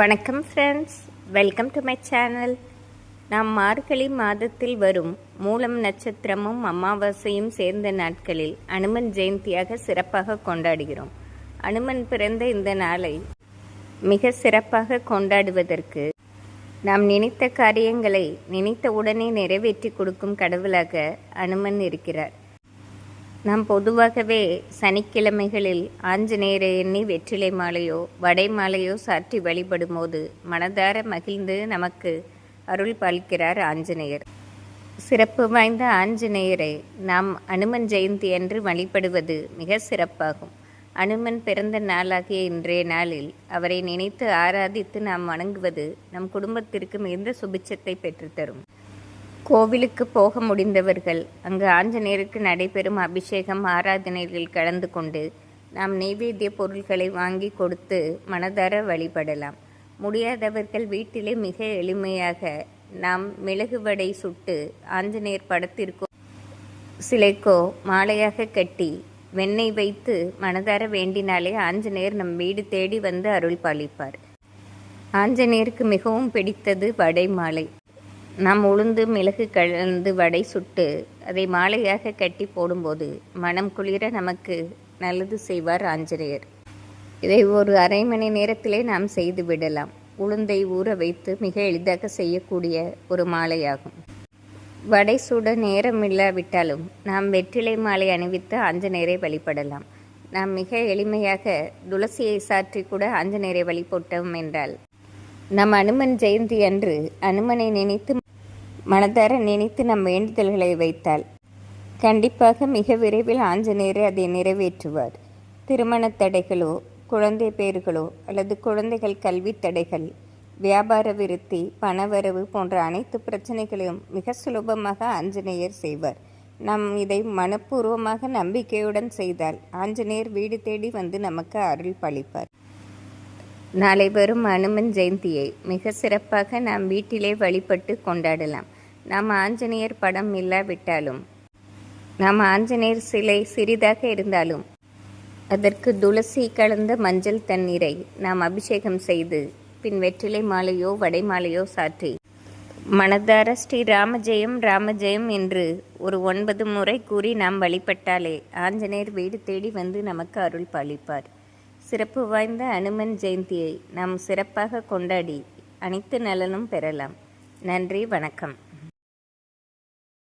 வணக்கம் friends welcome to my channel நாம் மார்கழி மாதத்தில் வரும் மூலம் நட்சத்திரமும் அமாவாசையும் சேர்ந்த நாட்களில் அனுமன் ஜெயந்தியாக சிறப்பாக கொண்டாடுகிறோம். அனுமன் பிறந்த இந்த நாளை மிக சிறப்பாக கொண்டாடுவதற்கு நாம் நினைத்த காரியங்களை நினைத்த உடனே நிறைவேற்றி கொடுக்கும் கடவுளாக அனுமன் இருக்கிறார். நாம் பொதுவாகவே சனிக்கிழமைகளில் ஆஞ்சநேயரை எண்ணி வெற்றிலை மாலையோ வடை மாலையோ சாற்றி வழிபடும்போது மனதார மகிழ்ந்து நமக்கு அருள் பாலிக்கிறார் ஆஞ்சநேயர். சிறப்பு வாய்ந்த ஆஞ்சநேயரை நாம் அனுமன் ஜெயந்தி அன்று வழிபடுவது மிக சிறப்பாகும். அனுமன் பிறந்த நாளாகிய இன்றைய நாளில் அவரை நினைத்து ஆராதித்து நாம் வணங்குவது நம் குடும்பத்திற்கு மிகுந்த சுபிச்சத்தை பெற்றுத்தரும்? கோவிலுக்கு போக முடிந்தவர்கள் அங்கு ஆஞ்சநேயருக்கு நடைபெறும் அபிஷேகம் ஆராதனைகளில் கலந்து கொண்டு நாம் நெய்வேத்திய பொருட்களை வாங்கி கொடுத்து மனதார வழிபடலாம். முடியாதவர்கள் வீட்டிலே மிக எளிமையாக நாம் மிளகு வடை சுட்டு ஆஞ்சநேயர் படத்திற்கோ சிலைக்கோ மாலையாக கட்டி வெண்ணெய் வைத்து மனதார வேண்டினாலே ஆஞ்சநேயர் நம் வீடு தேடி வந்து அருள் பாலிப்பார். ஆஞ்சநேயருக்கு மிகவும் பிடித்தது வடை மாலை. நாம் உளுந்து மிளகு கலந்து வடை சுட்டு அதை மாலையாக கட்டி போடும்போது மனம் குளிர நமக்கு நல்லது செய்வார் ஆஞ்சநேயர். இதை ஒரு அரை மணி நேரத்திலே நாம் செய்து விடலாம். உளுந்தை ஊற வைத்து மிக எளிதாக செய்யக்கூடிய ஒரு மாலையாகும். வடை சுட நேரம் இல்லாவிட்டாலும் நாம் வெற்றிலை மாலை அணிவித்து ஆஞ்சநேயரை வழிபடலாம். நாம் மிக எளிமையாக துளசியை சாற்றி கூட ஆஞ்சநேயரை வழிபட்டோம் என்றால் நம் அனுமன் ஜெயந்தி அன்று அனுமனை நினைத்து மனதார நினைத்து நம் வேண்டுதல்களை வைத்தால். கண்டிப்பாக மிக விரைவில் ஆஞ்சநேயர் அதை நிறைவேற்றுவார். திருமண தடைகளோ குழந்தை பேர்களோ அல்லது குழந்தைகள் கல்வி தடைகள் வியாபார விருத்தி பணவரவு போன்ற அனைத்து பிரச்சனைகளையும் மிக சுலபமாக ஆஞ்சநேயர் செய்வார். நாம் இதை மனப்பூர்வமாக நம்பிக்கையுடன் செய்தால் ஆஞ்சநேயர் வீடு தேடி வந்து நமக்கு அருள் பளிப்பார். நாளை வரும் அனுமன் ஜெயந்தியை மிக சிறப்பாக நாம் வீட்டிலே வழிபட்டு கொண்டாடலாம். நாம் ஆஞ்சநேயர் படம் இல்லாவிட்டாலும் நாம் ஆஞ்சநேயர் சிலை சிறிதாக இருந்தாலும் அதற்கு துளசி கலந்த மஞ்சள் தண்ணீரை நாம் அபிஷேகம் செய்து பின் வெற்றிலை மாலையோ வடை மாலையோ சாற்றி மனதார ஸ்ரீ ராமஜெயம் ராமஜெயம் என்று ஒரு ஒன்பது முறை கூறி நாம் வழிபட்டாலே ஆஞ்சநேயர் வீடு தேடி வந்து நமக்கு அருள் பாலிப்பார். சிறப்பு வாய்ந்த அனுமன் ஜெயந்தியை நாம் சிறப்பாக கொண்டாடி அனைத்து நலனும் பெறலாம். நன்றி வணக்கம்.